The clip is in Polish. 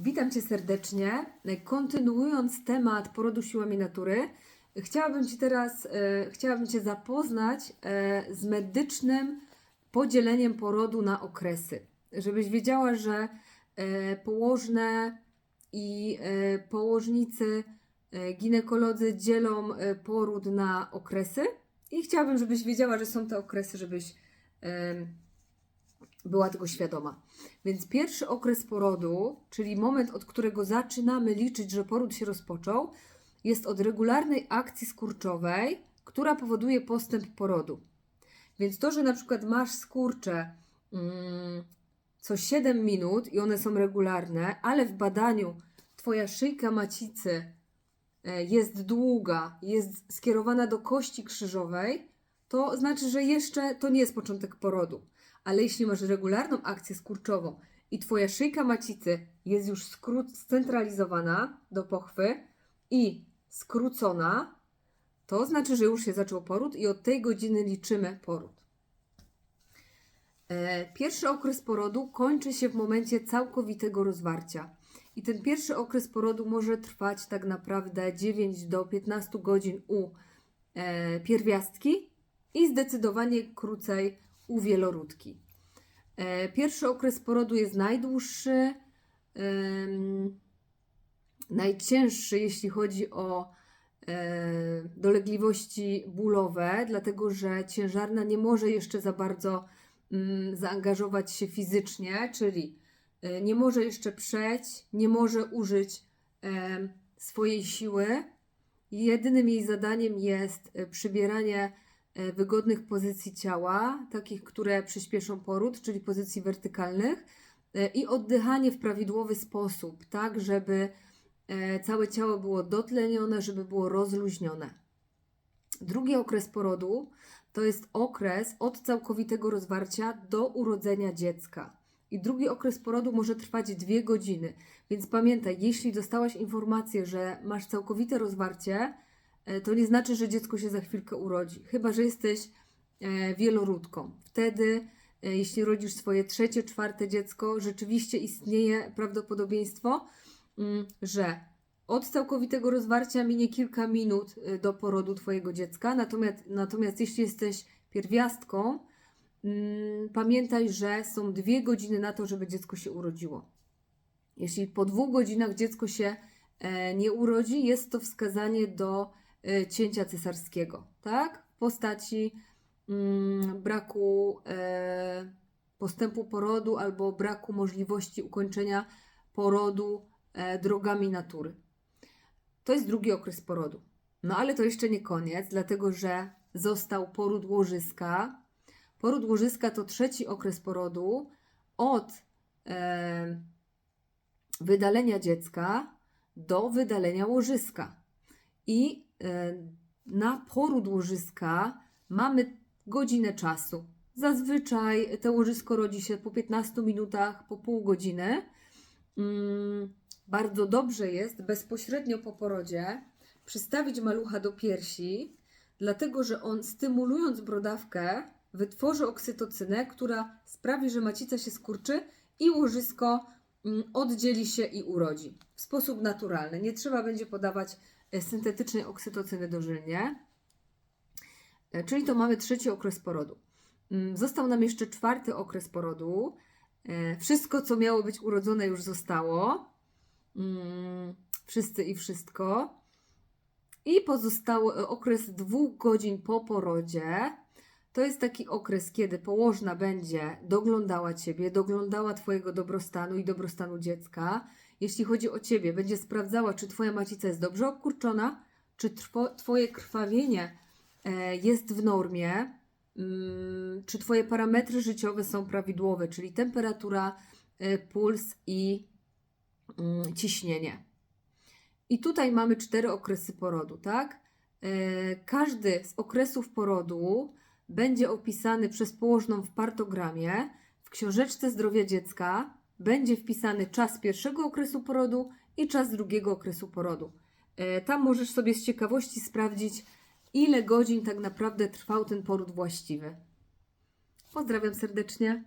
Witam Cię serdecznie. Kontynuując temat porodu siłami natury, chciałabym Ci teraz e, chciałabym Cię zapoznać e, z medycznym podzieleniem porodu na okresy. Żebyś wiedziała, że e, położne i e, położnicy, e, ginekolodzy dzielą e, poród na okresy i chciałabym, żebyś wiedziała, że są te okresy, żebyś em, była tego świadoma. Więc pierwszy okres porodu, czyli moment, od którego zaczynamy liczyć, że poród się rozpoczął, jest od regularnej akcji skurczowej, która powoduje postęp porodu. Więc to, że na przykład masz skurcze mm, co 7 minut i one są regularne, ale w badaniu Twoja szyjka macicy e, jest długa, jest skierowana do kości krzyżowej, to znaczy, że jeszcze to nie jest początek porodu. Ale jeśli masz regularną akcję skurczową i Twoja szyjka macicy jest już skró- scentralizowana do pochwy i skrócona, to znaczy, że już się zaczął poród i od tej godziny liczymy poród. E, Pierwszy okres porodu kończy się w momencie całkowitego rozwarcia. I ten pierwszy okres porodu może trwać tak naprawdę 9 do 15 godzin u e, pierwiastki i zdecydowanie krócej u wieloródki. E, Pierwszy okres porodu jest najdłuższy, najcięższy, jeśli chodzi o e, dolegliwości bólowe, dlatego że ciężarna nie może jeszcze za bardzo mm, zaangażować się fizycznie, czyli e, nie może jeszcze przeć, nie może użyć swojej siły. Jedynym jej zadaniem jest przybieranie wygodnych pozycji ciała, takich, które przyspieszą poród, czyli pozycji wertykalnych, e, i oddychanie w prawidłowy sposób, tak, żeby e, całe ciało było dotlenione, żeby było rozluźnione. Drugi okres porodu to jest okres od całkowitego rozwarcia do urodzenia dziecka. I drugi okres porodu może trwać dwie godziny. Więc pamiętaj, jeśli dostałaś informację, że masz całkowite rozwarcie, e, to nie znaczy, że dziecko się za chwilkę urodzi. Chyba, że jesteś e, wieloródką. Wtedy, e, jeśli rodzisz swoje trzecie, czwarte dziecko, rzeczywiście istnieje prawdopodobieństwo, mm, że od całkowitego rozwarcia minie kilka minut do porodu Twojego dziecka. Natomiast, natomiast jeśli jesteś pierwiastką, mm, pamiętaj, że są dwie godziny na to, żeby dziecko się urodziło. Jeśli po dwóch godzinach dziecko się e, nie urodzi, jest to wskazanie do e, cięcia cesarskiego, tak? W postaci mm, braku e, postępu porodu albo braku możliwości ukończenia porodu e, drogami natury. To jest drugi okres porodu. No ale to jeszcze nie koniec, dlatego że został poród łożyska. Poród łożyska to trzeci okres porodu od e, wydalenia dziecka do wydalenia łożyska. I na poród łożyska mamy godzinę czasu. Zazwyczaj to łożysko rodzi się po 15 minutach, po pół godziny. Mm, bardzo dobrze jest bezpośrednio po porodzie przystawić malucha do piersi, dlatego że on stymulując brodawkę wytworzy oksytocynę, która sprawi, że macica się skurczy i łożysko mm, oddzieli się i urodzi w sposób naturalny. Nie trzeba będzie podawać syntetycznej oksytocyny dożylnie. E, Czyli to mamy trzeci okres porodu. Mm, Został nam jeszcze czwarty okres porodu. E, Wszystko, co miało być urodzone, już zostało. Mm, Wszyscy i wszystko. I pozostał e, okres dwóch godzin po porodzie. To jest taki okres, kiedy położna będzie doglądała Ciebie, doglądała Twojego dobrostanu i dobrostanu dziecka. Jeśli chodzi o Ciebie, będzie sprawdzała, czy Twoja macica jest dobrze obkurczona, czy Twoje krwawienie e, jest w normie, mm, czy Twoje parametry życiowe są prawidłowe, czyli temperatura, e, puls i mm, ciśnienie. I tutaj mamy cztery okresy porodu, tak? E, Każdy z okresów porodu będzie opisany przez położną w partogramie. W książeczce zdrowia dziecka będzie wpisany czas pierwszego okresu porodu i czas drugiego okresu porodu. E, Tam możesz sobie z ciekawości sprawdzić, ile godzin tak naprawdę trwał ten poród właściwy. Pozdrawiam serdecznie.